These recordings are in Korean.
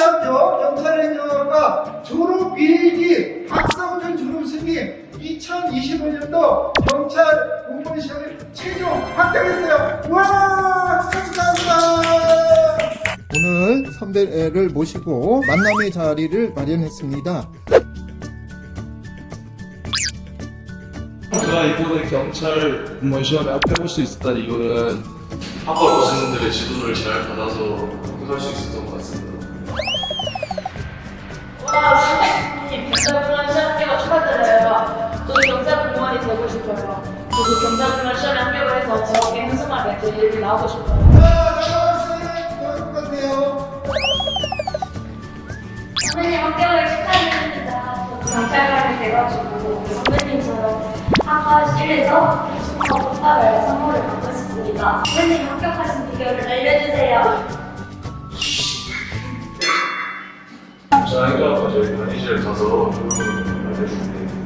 한산대학교 경찰행정학과 졸업일기 박성준 졸업생님 2025년도 경찰 공무원 시험에 최종 합격했어요. 와 축하합니다. 오늘 선배를 모시고 만남의 자리를 마련했습니다. 제가 이번에 경찰 공무원 시험에 합격할 수 있었다니 이거는 학과 교수님들의 지도를 잘 받아서 합격할 수 있었던 것 같습니다. 경찰공무원이 되고 싶어요. 저도 경찰분란 시험에 합격을 해서 저에게 행성하게 제 일이 나오고 싶어요. 선배님 합격을 축하드립니다. 저도 경찰관이 돼가지고 선배님처럼 학과실에서 축하 꽃다발 선물을 받고 싶습니다. 선배님 합격하신 비결을 알려주세요. 저희가 저희 관리실 가서 알려줄게요.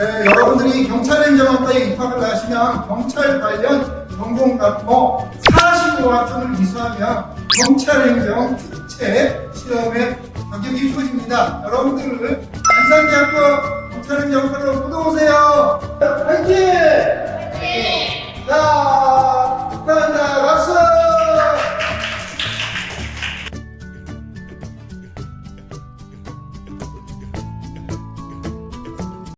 네, 여러분들이 경찰 행정학과에 입학을 하시면 경찰 관련 전공 뭐 45학점을 이수하면 경찰 행정 특채 시험에 합격이 이루어집니다. 여러분들 안산대학교 경찰 행정학과로 모두 오세요. 화이팅!